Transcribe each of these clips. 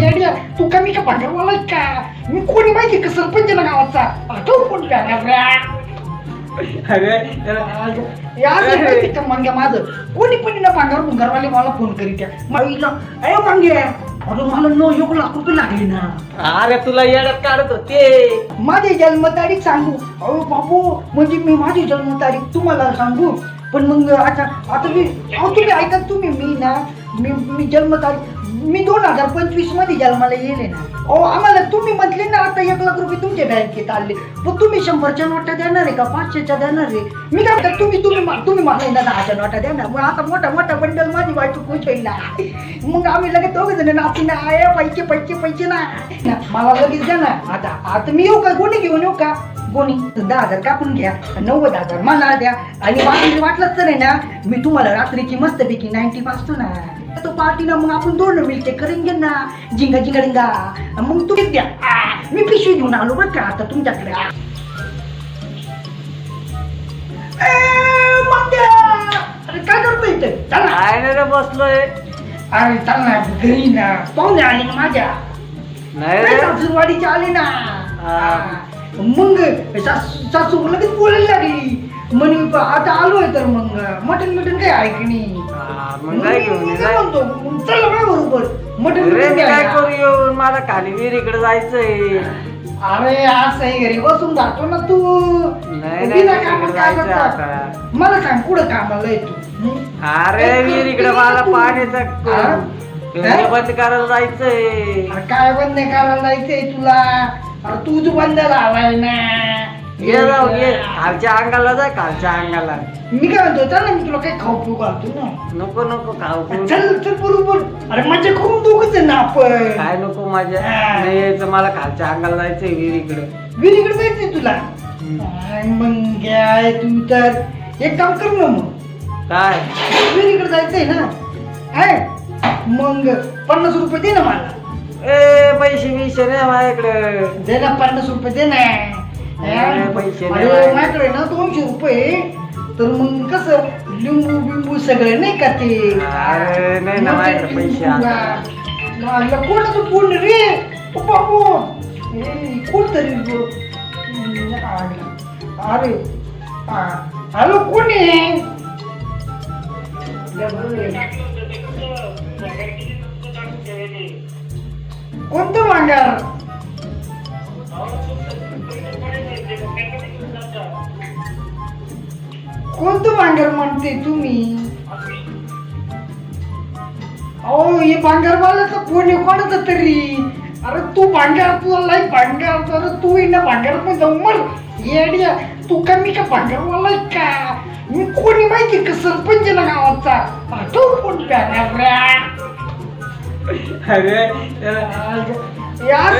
येड्या तू कमी का भांडवला का? मी कोणी माहिती का? सरपंच ना गावाचा. आठव कोण प्याला अरे यार माहिती का मांग्या माझं? कोणी पण ना मला फोन करीत आहे. माईला अरे मांग्या अरे मला नऊ एक लाख रुपये लागले ना. अरे तुला येड्यात काढत होते. माझी जन्मतारीख सांगू. अहो बाबू म्हणजे मी माझी जन्मतारीख तुम्हाला सांगू. पण मग आता आता मी अहो तुम्ही ऐका तुम्ही मी ना मी मी जन्मतारीख मी दोन हजार पंचवीसमध्ये जन्माला येले ना. अहो आम्हाला तुम्ही म्हटले ना आता एक लाख रुपये तुमच्या बँकेत आले. पण तुम्ही शंभरच्या नोटा देणार आहे का? पाचशेच्या देणार आहे. मी काय म्हणतो, तुम्ही तुम्ही मा- तुम्ही मला आहे ना दहाच्या नोटा देणार. मग आता मोठा मोठा बंडल माझी बायको खुश होईल ना. मग आम्ही लगेच दोघे जण नाचू ना. आय पैसे पैसे पैसे ना. ना, मला लगेच द्या ना. आता आता मी येऊ का? गोणी घेऊन येऊ का? गोणी. दहा हजार कापून घ्या नव्वद हजार मला द्या. आणि बाकी वाटलंच तर आहे ना मी तुम्हाला रात्रीची मस्तपैकी नाईन्टी वाजतो ना. तो पार्टी ना मग आपण दोन मिळते करेंगे ना जिंगा जिंगा डिंगा मग तुम्हीच द्या आ, मी पिशवी घेऊन आलो बरं का आता तुमच्याकडे आ. ए, मंग्या! अरे काय करतोय इथे चल ना. काय नाही रे बसलोय अरे चल ना घरी ना पाहुणे आले ना माझ्या नाही नाही रे सासूरवाडीचे आले ना हा. मग सासू सासू लगेच बोलायला लागली म्हणे "ब- आता आलोय तर मग मटन मटन काय आहे की नाही हा, मग काय घेऊन मी ये, काय जाय. म्हणतो? मग चल ना बरोबर मटन अरे मी काय करू येऊन? मला खाली विहिरीकडे जायचंय. अरे आज घरी बसून जातो ना तू. नाही बिना नाही कामात तिकडे काय जायचं करतो? आता. मला सांग कुठं कामाला आहे तू? हं? अरे विहिरीकडे मला पाण्याचं हा? बंद करायला जायचंय. अरे काय बंद नाही करायला जायचंय तुला? अरे तूच बंद लावाय ना ये जाऊ ये खालच्या अंगाला जाय खालच्या अंगाला. मी काय म्हणतो चल ना मी तुला काही खाऊ पिऊ घालतो ना. नको नको खाऊ पिऊ. चल चल बरोबर अरे मजा करून दोघच आहे ना आपण. काय नको माझ्या. नाही यायचं मला खालच्या अंगाला जायचंय विहिरीकडे. विहिरीकडे जायचंय तुला? मग काय तू तर. एक काम कर ना मग. काय? विहिरीकडे जायचंय ना. आहे मग पन्नास रुपये दे ना मला. ए पैसे बिशे नाही माझ्याकडे. दे ना पन्नास रुपये दे ना. पैसे नाही अरे माझ्याकडे. माझ्याकडे ना दोनशे रुपये तर मग कसं लिंबू बिंबू सगळे नाही का ते अरे, नाही ना, मग ते माझ्याकडे पैसे लिंबू आता. ना. म्हणलं, कोणाचं फोन रे ओ बाबू ए, कोण तरी ग- हम्म, अरे हा. हॅलो कोण आहे कोणतं मांगार कोणतं भांगर म्हणते तुम्ही? अहो हे भांगरवाल्याचा फोन आहे कोणाचा तरी. अरे तू भांगर तुला लय भांगर अरे तू ना भांगर पण जमल येड्या तू कमी का आहे का? मी कोणी माहिती का सरपंच ना गावाचा कोण प्याऱ्या अरे यार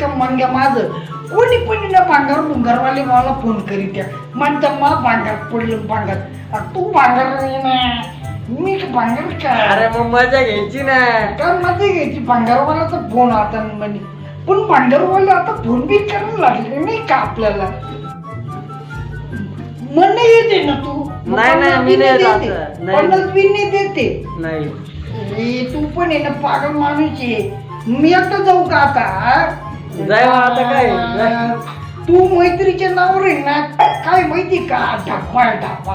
का मंग्या माझं? कोणी पण ना भांगार भुंगारवाले मला फोन करीत आहे. म्हणतात मा भांगार पडलं भांगार अरे तू भांगार नाही ना. मी भांगार का अरे मग मजा घ्यायची ना. कारण माझे घ्यायची. भांगारवाल्याचा फोन आता म्हणे. पण भांगारवाले आता फोन बी करायला लागले नाही का आपल्याला? मन येते ना तू. नाही, नाही, मी नाही जात. नाही. पन्नास बी नाही देते नाही. ए, तू पण आहे ना पागल माणूस आहे. मी आता जाऊ का आता? जाय आता काय? जाय. तू मैत्रीच्या नावावर आहे ना काय माहिती का? ढापा ढापा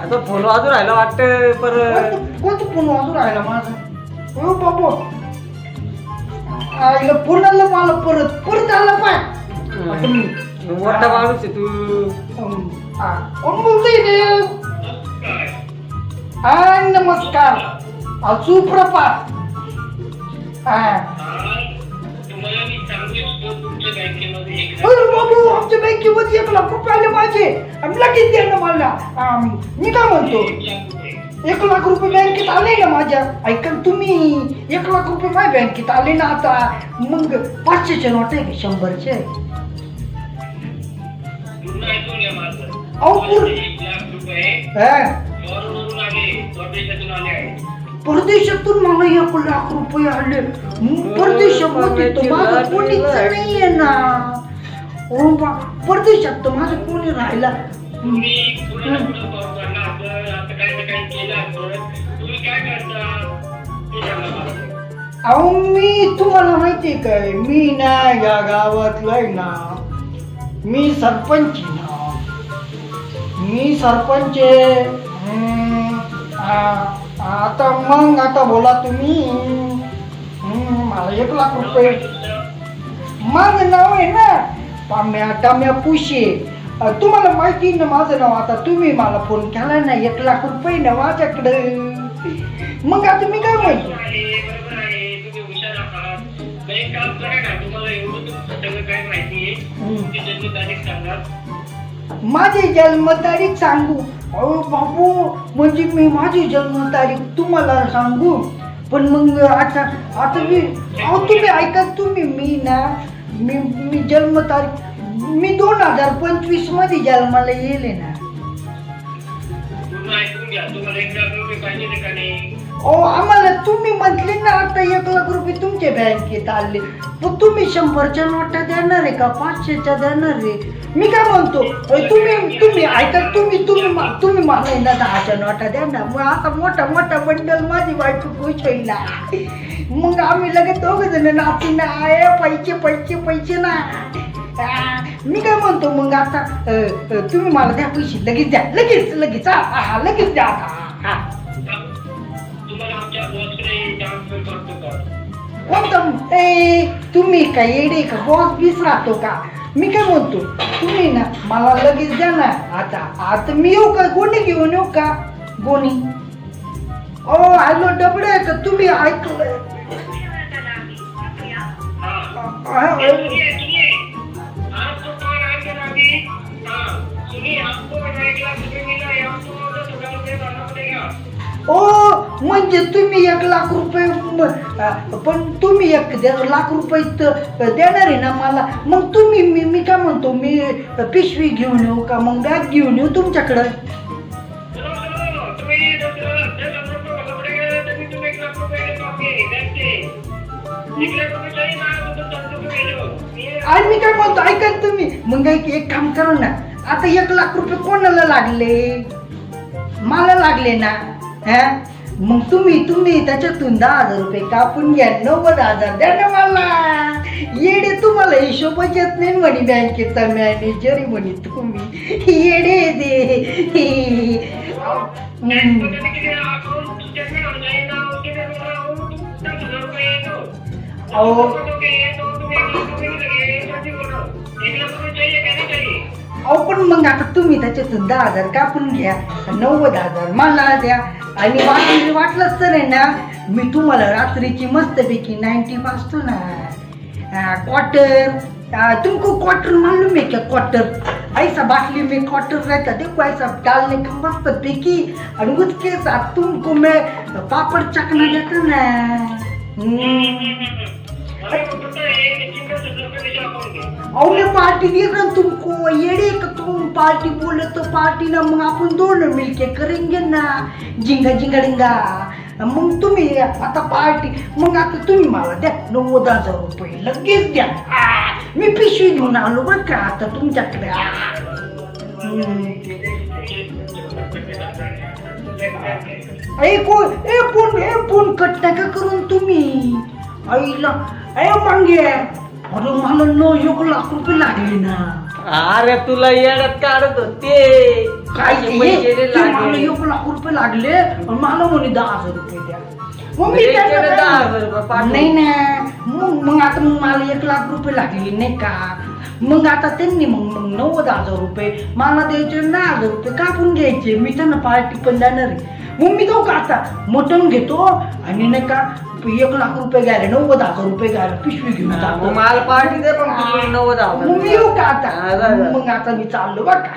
आता फोन वाजून राहिला वाटतं पर कोणतं कोणतं फोन वाजून राहिला माझा? हो बाबू. आईला फोन आला मला परत. परत आला पाय. आता मी मोठा माणूस आहे तू. अं, हा, कोण बोलतोय रे हा नमस्कार. हा, सुप्रभात हा बाबू आमच्या बँकेमध्ये एक लाख रुपये आले माझे आणि लगेच दे ना मला. आम, मी काय म्हणतो? एक लाख रुपये बँकेत आले ना माझ्या? ऐका तुम्ही. एक लाख रुपये माझ्या बँकेत आले ना आता. मग पाचशेचे नोट आहे का? शंभरचे? हा. परदेशातून मला एक लाख रुपये आले. परदेशामध्ये माझं कोणीच नाहीये ना हो बा परदेशात तर माझं कोणी राहिला? अहो मी तुम्हाला माहिती आहे काय? मी ना या गावातलाय ना मी सरपंच आहे ना. मी सरपंच आहे. हम्म, आ- आता मग आता बोला तुम्ही. हम्म, मला एक लाख रुपये. माझं नाव आहे ना. पाम्या टाम्या पुशे. तुम्हाला माहिती ना माझं नाव? आता तुम्ही मला फोन केला ना एक लाख रुपये ना माझ्याकडे. मग आता मी काय माहिती. माझी जन्मतारीख सांगू? अहो बाबू म्हणजे मी माझी जन्मतारीख तुम्हाला सांगू? पण मग आता आता मी अहो तुम्ही ऐका तुम्ही मी ना मी मी जन्मतारीख मी दोन हजार पंचवीसमध्ये जन्माला येले ना पूर्ण ऐकून घ्या. तुम्हाला एक लाख रुपये पाहिजे का नाही? अहो आम्हाला तुम्ही म्हटले ना आता एक लाख रुपये तुमच्या बँकेत आले पण तुम्ही शंभरच्या नोटा देणार आहे का पाचशेच्या देणार आहे मी काय म्हणतो तुम्ही तुम्ही ऐका तुम्ही तुम्ही मला ना दहाच्या नोटा द्या ना. मग आता मोठा मोठा बंडल माझी बायको खुश होईल ना मग आम्ही लगेच दोघ जण नाचू ना आय पैसे पैसे पैसे ना. मी काय म्हणतो मग आता? तुम्ही मला द्या पैसे. लगेच द्या. लगेच लगेच. हा, लगेच द्या आता? कोणतं? ए तुम्ही काय येडे का? बॉस बीस राहतो का? मी काय म्हणतो? तुम्ही ना मला लगेच द्या ना. आता आता मी येऊ का? गोणी घेऊन येऊ का? गोणी. ओ हॅलो डबडे का? तुम्ही ऐकलं ओ म्हणजे तुम्ही एक लाख रुपये पण तुम्ही एक लाख रुपये देणार आहे ना मला. मग तुम्ही मी मी काय म्हणतो मी पिशवी घेऊन येऊ का? मग बॅग घेऊन येऊ तुमच्याकडं. आणि मी काय म्हणतो ऐका तुम्ही. मग एक एक काम करा ना. आता एक लाख रुपये कोणाला लागले? मला लागले ना. हा? मग तुम्ही तुम्ही त्याच्यातून दहा हजार रुपये कापून घ्या नव्वद हजार द्या ना मला. येडे तुम्हाला हिशोबच येत नाही म्हणे बँकेचा मॅनेजर म्हणे तुम्ही. येडे दे बैंक अहो पण मग आता तुम्ही त्याच्यातून दहा हजार कापून घ्या नव्वद हजार मला द्या. आणि वाटलं वाटलंच तर आहे ना मी तुम्हाला रात्रीची मस्तपैकी नाईन्टी वाजतो ना. क्वार्टर तुमको क्वार्टर मालूम है क्या क्वार्टर ऐसा बाटली में क्वार्टर रहता देखो ऐसा डालने का मस्त पैकी और उसके साथ तुमको मैं पापड़ चखना देता ना. अवले पार्टी दे रहा तुमको येड़े का तुम पार्टी बोले तो पार्टी ना मग आपण दोनों मिलके करेंगे ना जिंगा जिंगा डिंगा मग तुम्ही आता पार्टी मग आता तुम्ही मला द्या नव्वद हजार रुपये लगेच द्या आ, मी पिशवी घेऊन आलो बरं का आता तुमच्याकडे आ. ए कोण ए फोन ए फोन कट का करून तुम्ही आईला ए मांगे अरे मला न एक लाख रुपये लागले ना अरे तुला येड्यात काढत होते काय ते? ते मला. एक लाख रुपये लागले आणि मला म्हणे दहा हजार रुपये द्या मग मी त्यांना त्याने काय दहा म्हणलं? हजार रुपये पाठवले. नाही ना मग मग आता मग मला एक लाख रुपये लागले नाही का मग आता त्यांनी मग मग नव्वद हजार रुपये मला द्यायचे ना हजार रुपये कापून घ्यायचे मी त्यांना पार्टी पण देणार आहे मग मी तो का आता मटण घेतो आणि नाही का एक लाख रुपये घ्यायला नव्वद हजार रुपये घ्यायला पिशवी घेऊन जातो मला पार्टी दे पण तू नव्वद हजार मग मी येऊ का आता. मग आता मी चाललो बरं का.